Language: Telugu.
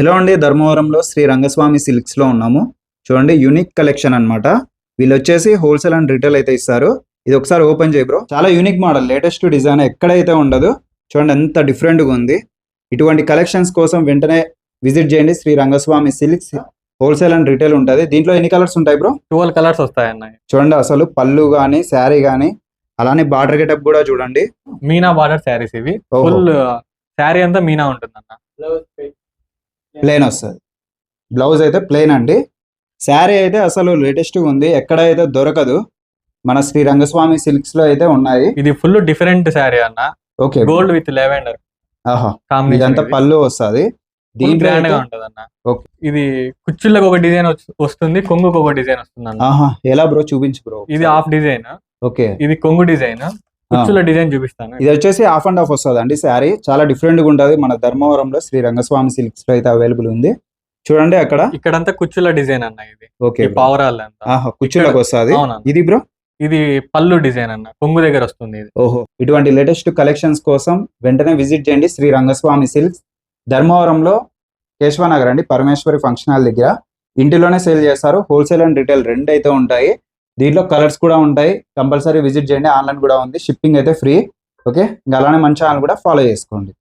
హలో అండి ధర్మవరంలో శ్రీ రంగస్వామి సిల్క్స్లో ఉన్నాము చూడండి యూనిక్ కలెక్షన్ అన్నమాట. వీళ్ళు వచ్చేసి హోల్సేల్ అండ్ రిటైల్ అయితే ఇస్తారు. ఇది ఒకసారి ఓపెన్ చేయి బ్రో చాలా యూనిక్ మోడల్ లేటెస్ట్ డిజైన్ ఎక్కడైతే ఉండదు చూడండి ఎంత డిఫరెంట్గా ఉంది. ఇటువంటి కలెక్షన్స్ కోసం వెంటనే విజిట్ చేయండి. Sri Rangaswamy silks wholesale and retail ఉంటుంది. దీంట్లో ఎన్ని కలర్స్ ఉంటాయి బ్రో ట్వెల్వ్ కలర్స్ వస్తాయి అన్న చూడండి అసలు పళ్ళు గానీ శారీ గానీ అలానే బార్డర్ గెటప్ కూడా చూడండి. మీనా బార్డర్ శారీస్ ఇవి. ఫుల్ శారీ అంతా మీనా ఉంటుంది అన్న ప్లెయిన్ వస్తుంది. బ్లౌజ్ అయితే ప్లెయిన్ అండి. శారీ అయితే అసలు లేటెస్ట్ ఉంది. ఎక్కడ అయితే దొరకదు మన శ్రీ రంగస్వామి సిల్క్స్లో అయితే ఉన్నాయి. ఇది ఫుల్ డిఫరెంట్ శారీ అన్న. ఓకే గోల్డ్ విత్ లెవెండర్ ఆహా ఇదంతా పళ్ళు వస్తుంది. దీంట్లో ఉంటది అన్న. ఇది కుచ్చుళ్ళకి ఒక డిజైన్ వస్తుంది కొంగుకి ఒక డిజైన్ వస్తుంది అన్న ఎలా బ్రో చూపించు బ్రో ఇది హాఫ్ డిజైన్ ఓకే ఇది కొంగు డిజైన్ కుచ్చుల డిజైన్ చూపిస్తాను. ఇది వచ్చేసి హాఫ్ అండ్ హాఫ్ వస్తుంది అండి శారీ. చాలా డిఫరెంట్గా ఉంటుంది. మన ధర్మవరంలో శ్రీ రంగస్వామి సిల్క్స్లో అయితే అవైలబుల్ ఉంది. చూడండి అక్కడ. ఇక్కడంతా కుచ్చుల డిజైన్ అన్న ఇది. ఓకే పావురాలు కుర్చీలోకి వస్తుంది. ఇది బ్రో ఇది పళ్ళు డిజైన్ అన్న. కొంగు దగ్గర వస్తుంది ఇది. ఓహో ఇటువంటి లేటెస్ట్ కలెక్షన్స్ కోసం వెంటనే విజిట్ చేయండి శ్రీ రంగస్వామి సిల్క్స్ ధర్మవరంలో కేశవనగర్ అండి పరమేశ్వరి ఫంక్షన్ హాల్ దగ్గర. ఇంటిలోనే సేల్ చేస్తారు. హోల్సేల్ అండ్ రిటైల్ రెండు అయితే ఉంటాయి. దీంట్లో కలర్స్ కూడా ఉంటాయి. కంపల్సరీ విజిట్ చేయండి. ఆన్లైన్ కూడా ఉంది. షిప్పింగ్ అయితే ఫ్రీ. ఓకే? ఇంకా అలానే మన ఛానల్ కూడా ఫాలో చేసుకోండి.